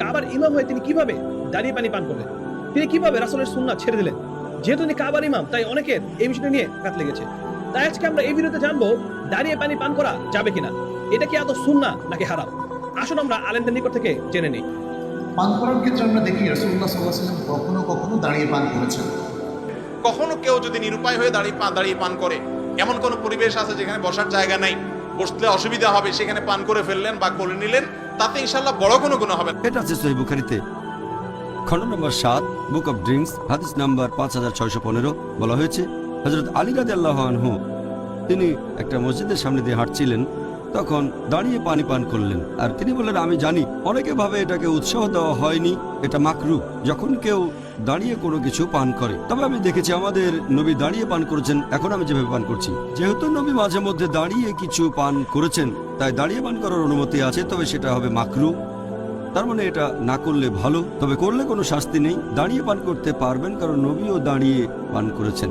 কাবার ইমাম হয়ে তিনি কীভাবে দাঁড়িয়ে পানি পান করলেন? তিনি কীভাবে রাসূলের সুন্নাহ ছেড়ে দিলেন? যেহেতু তিনি কাবার ইমাম তাই অনেকের এই বিষয়টা নিয়ে কাত লেগেছে। তাই আজকে আমরা এই ভিডিওতে জানব দাঁড়িয়ে পানি পান করা যাবে কিনা? এটা কি এত সুন্নাহ নাকি হারাম? আসুন আমরা আলেমদের নিকট থেকে জেনে নিই। পান করার ক্ষেত্রে আমরা দেখি রসুল্লাহ সাল্লাহ সাল্লাম কখনো কখনো দাঁড়িয়ে পান করেছেন। কখনো কেউ যদি নিরুপায় হয়ে দাঁড়িয়ে পান দাঁড়িয়ে পান করে এমন কোনো পরিবেশ আছে যেখানে বসার জায়গা নাই বসলে অসুবিধা হবে সেখানে পান করে ফেললেন বা করে নিলেন তাতে ইনশাল্লাহ বড় কোনো গুণ হবে না। এটা আছে সহি বুখারিতে খণ্ড নম্বর সাত বুক অব ড্রিঙ্কস হাদিস নাম্বার পাঁচ হাজার ছয়শো পনেরো বলা হয়েছে হজরত আলী রাজি আল্লাহ তিনি একটা মসজিদের সামনে দিয়ে হাঁটছিলেন তখন দাঁড়িয়ে পানি পান করলেন। আর তিনি বললেন, আমি জানি, অনেকে ভাবে এটাকে উৎসাহ দেওয়া হয়নি, এটা মাকরু। যখন কেউ দাঁড়িয়ে কোনো কিছু পান করে, তবে আমি দেখেছি আমাদের নবী দাঁড়িয়ে পান করেছেন, এখন আমি যেভাবে পান করছি। যেহেতু নবী মাঝে মধ্যে দাঁড়িয়ে কিছু পান করেছেন, তাই দাঁড়িয়ে পান করার অনুমতি আছে, তবে সেটা হবে মাকরু। তার মানে এটা না করলে ভালো, তবে করলে কোনো শাস্তি নেই। দাঁড়িয়ে পান করতে পারবেন, কারণ নবীও দাঁড়িয়ে পান করেছেন।